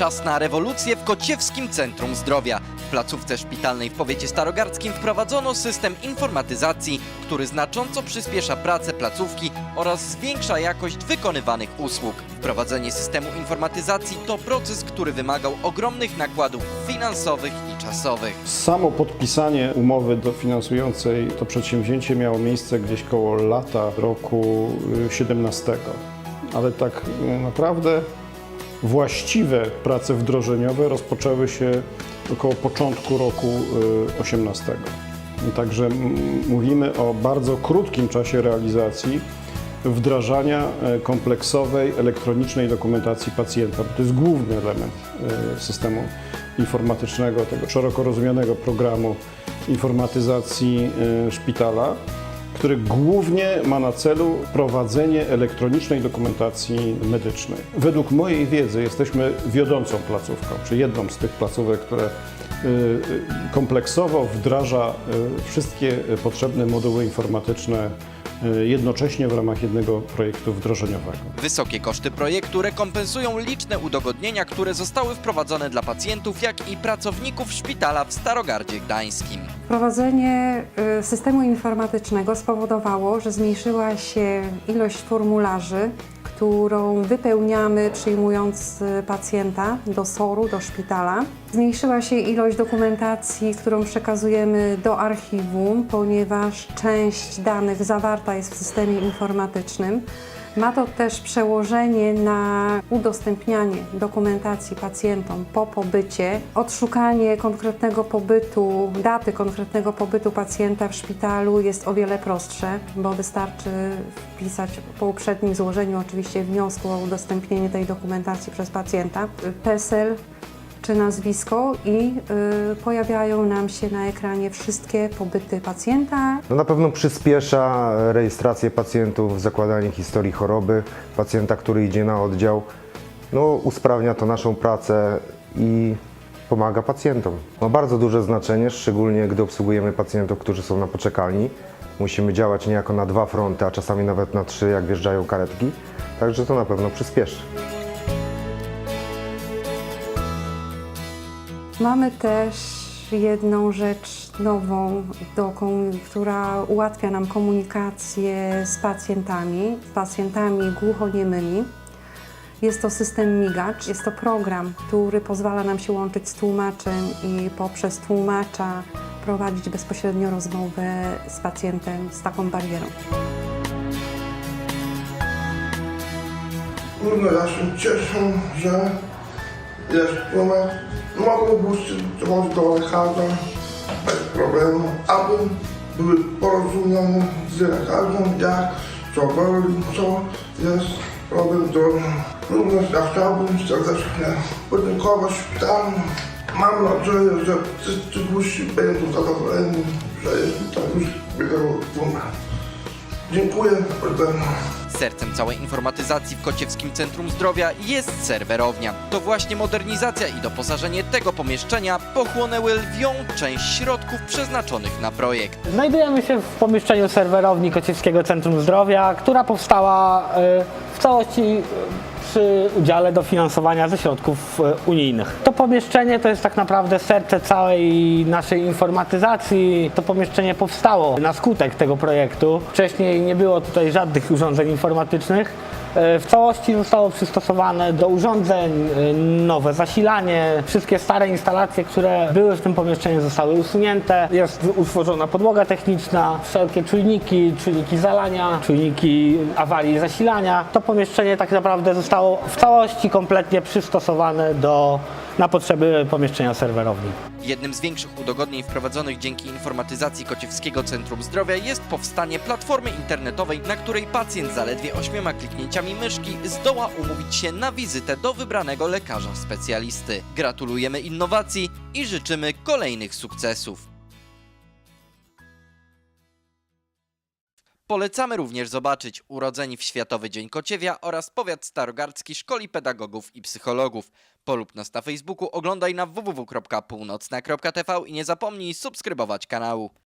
Czas na rewolucję w Kociewskim Centrum Zdrowia. W placówce szpitalnej w powiecie starogardzkim wprowadzono system informatyzacji, który znacząco przyspiesza pracę placówki oraz zwiększa jakość wykonywanych usług. Wprowadzenie systemu informatyzacji to proces, który wymagał ogromnych nakładów finansowych i czasowych. Samo podpisanie umowy dofinansującej to przedsięwzięcie miało miejsce gdzieś koło lata roku y, 17. Ale tak y, naprawdę właściwe prace wdrożeniowe rozpoczęły się około początku roku y, 18. I Także mówimy o bardzo krótkim czasie realizacji wdrażania e, kompleksowej elektronicznej dokumentacji pacjenta. bo To jest główny element e, systemu informatycznego, tego szeroko rozumianego programu informatyzacji e, szpitala, który głównie ma na celu prowadzenie elektronicznej dokumentacji medycznej. Według mojej wiedzy jesteśmy wiodącą placówką, czy jedną z tych placówek, które y, y, kompleksowo wdraża y, wszystkie potrzebne moduły informatyczne jednocześnie w ramach jednego projektu wdrożeniowego. Wysokie koszty projektu rekompensują liczne udogodnienia, które zostały wprowadzone dla pacjentów, jak i pracowników szpitala w Starogardzie Gdańskim. Wprowadzenie y, systemu informatycznego spowodowało, że zmniejszyła się ilość formularzy, którą wypełniamy przyjmując y, pacjenta do SOR-u, do szpitala. Zmniejszyła się ilość dokumentacji, którą przekazujemy do archiwum, ponieważ część danych zawarta jest w systemie informatycznym. Ma to też przełożenie na udostępnianie dokumentacji pacjentom po pobycie, odszukanie konkretnego pobytu, daty konkretnego pobytu pacjenta w szpitalu jest o wiele prostsze, bo wystarczy wpisać po uprzednim złożeniu oczywiście wniosku o udostępnienie tej dokumentacji przez pacjenta. PESEL czy nazwisko i y, pojawiają nam się na ekranie wszystkie pobyty pacjenta No na pewno przyspiesza rejestrację pacjentów, zakładanie historii choroby pacjenta, który idzie na oddział. No, usprawnia to naszą pracę i pomaga pacjentom. Ma bardzo duże znaczenie, szczególnie gdy obsługujemy pacjentów, którzy są na poczekalni. Musimy działać niejako na dwa fronty, a czasami nawet na trzy, jak wjeżdżają karetki. Także to na pewno przyspieszy. Mamy też jedną rzecz nową, która ułatwia nam komunikację z pacjentami, z pacjentami głuchoniemymi. Jest to system Migacz. Jest to program, który pozwala nam się łączyć z tłumaczem i poprzez tłumacza prowadzić bezpośrednio rozmowę z pacjentem z taką barierą. Kurde, ja się cieszę, że jest numer. Mogę pójść do lekarza bez problemu, aby były porozumione z lekarzem, jak, co boli, co jest problem. To również ja chciałbym serdecznie podziękować szpitalu. Mam nadzieję, że wszyscy gości będą zadowoleni, że jest tutaj już wydało Dziękuję bardzo. Sercem całej informatyzacji w Kociewskim Centrum Zdrowia jest serwerownia. To właśnie modernizacja i doposażenie tego pomieszczenia pochłonęły lwią część środków przeznaczonych na projekt. Znajdujemy się w pomieszczeniu serwerowni Kociewskiego Centrum Zdrowia, która powstała e, w całości przy udziale dofinansowania ze środków e, unijnych. To pomieszczenie to jest tak naprawdę serce całej naszej informatyzacji. To pomieszczenie powstało na skutek tego projektu. Wcześniej nie było tutaj żadnych urządzeń informatycznych. E, W całości zostało przystosowane do urządzeń e, nowe zasilanie. Wszystkie stare instalacje, które były w tym pomieszczeniu zostały usunięte. Jest utworzona podłoga techniczna, wszelkie czujniki, czujniki zalania, czujniki awarii zasilania. To pomieszczenie tak naprawdę zostało w całości kompletnie przystosowane do, na potrzeby pomieszczenia serwerowni. Jednym z większych udogodnień wprowadzonych dzięki informatyzacji Kociewskiego Centrum Zdrowia jest powstanie platformy internetowej, na której pacjent zaledwie ośmioma kliknięciami myszki zdoła umówić się na wizytę do wybranego lekarza specjalisty. Gratulujemy innowacji i życzymy kolejnych sukcesów. Polecamy również zobaczyć Urodzeni w Światowy Dzień Kociewia oraz Powiat Starogardzki Szkoli Pedagogów i Psychologów. Polub nas na Facebooku, oglądaj na www.północna.tv i nie zapomnij subskrybować kanału.